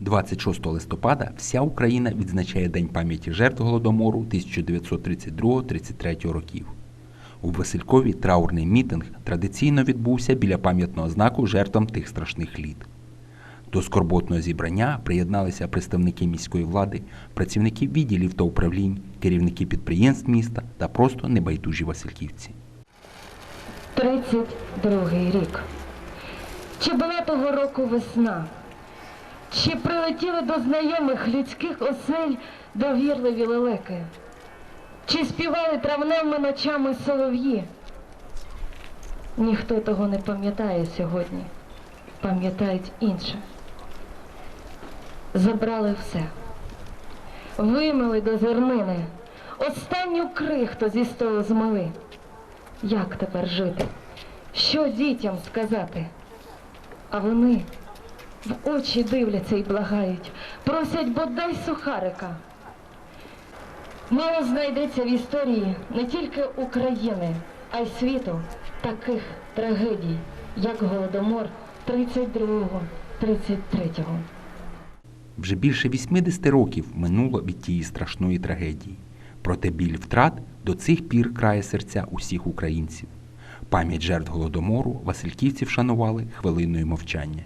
26 листопада вся Україна відзначає День пам'яті жертв Голодомору 1932-33 років. У Василькові траурний мітинг традиційно відбувся біля пам'ятного знаку жертвам тих страшних літ. До скорботного зібрання приєдналися представники міської влади, працівники відділів та управлінь, керівники підприємств міста та просто небайдужі васильківці. 32-й рік. Чи була того року весна? Чи прилетіли до знайомих людських осель довірливі лелеки? Чи співали травневими ночами солов'ї? Ніхто того не пам'ятає сьогодні. Пам'ятають інше. Забрали все. Вимили до зернини. Останню крихту зі столу змили. Як тепер жити? Що дітям сказати? А вони в очі дивляться і благають, просять бодай сухарика. Мало знайдеться в історії не тільки України, а й світу таких трагедій, як Голодомор 32-33. Вже більше 80 років минуло від тієї страшної трагедії. Проте біль втрат до цих пір крає серця усіх українців. Пам'ять жертв голодомору Васильківці вшанували хвилиною мовчання.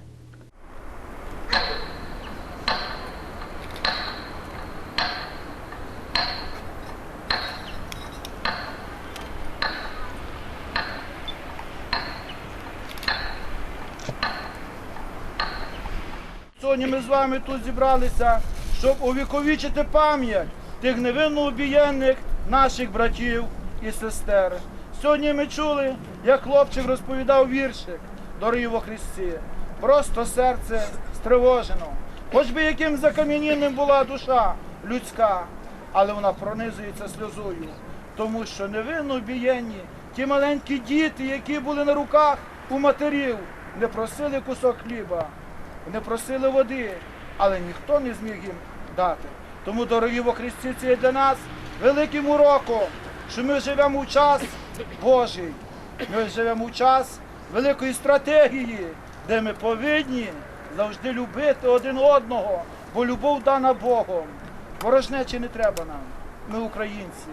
Сьогодні ми з вами тут зібралися, щоб увіковічити пам'ять тих невинно обієнних наших братів і сестер. Сьогодні ми чули, як хлопчик розповідав віршик, дорогі во Христі. Просто серце стривожено. Хоч би яким закам'яніним була душа людська, але вона пронизується сльозою, тому що невинно обієнні ті маленькі діти, які були на руках у матерів, не просили кусок хліба, не просили води, але ніхто не зміг їм дати. Тому, дорогі во Христі, це є для нас великим уроком, що ми живемо в час Божий. Ми живемо в час великої стратегії, де ми повинні завжди любити один одного, бо любов дана Богом. Ворожнечі не треба нам. Ми українці,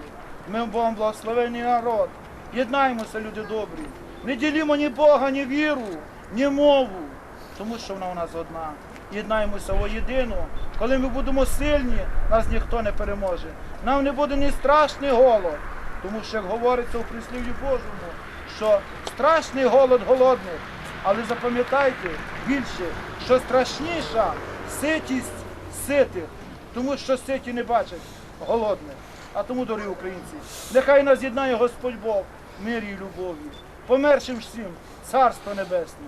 ми Богом благословений народ. Єднаємося, люди добрі. Не ділімо ні Бога, ні віру, ні мову, тому що вона у нас одна. Єднаємося воєдину. Коли ми будемо сильні, нас ніхто не переможе. Нам не буде ні страшний голод, тому що, як говориться у прислів'ї Божому, що страшний голод голодних, але запам'ятайте більше, що страшніша ситість ситих, тому що ситі не бачать голодних. А тому, дорогі українці, нехай нас єднає Господь Бог в мирі і любові, помершим всім царство небесне,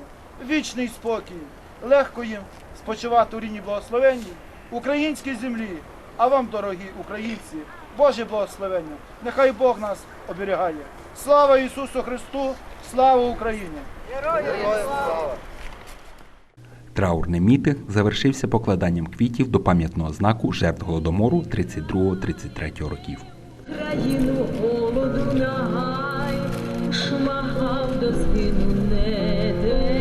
вічний спокій, легко їм спочивати у рідній благословенні, українській землі, а вам, дорогі українці, Боже благословення, нехай Бог нас оберігає. Слава Ісусу Христу, слава Україні! Траурний мітинг завершився покладанням квітів до пам'ятного знаку жертв голодомору 32-33 років. Країну голоду нагай, шмагав до спину не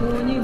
законів.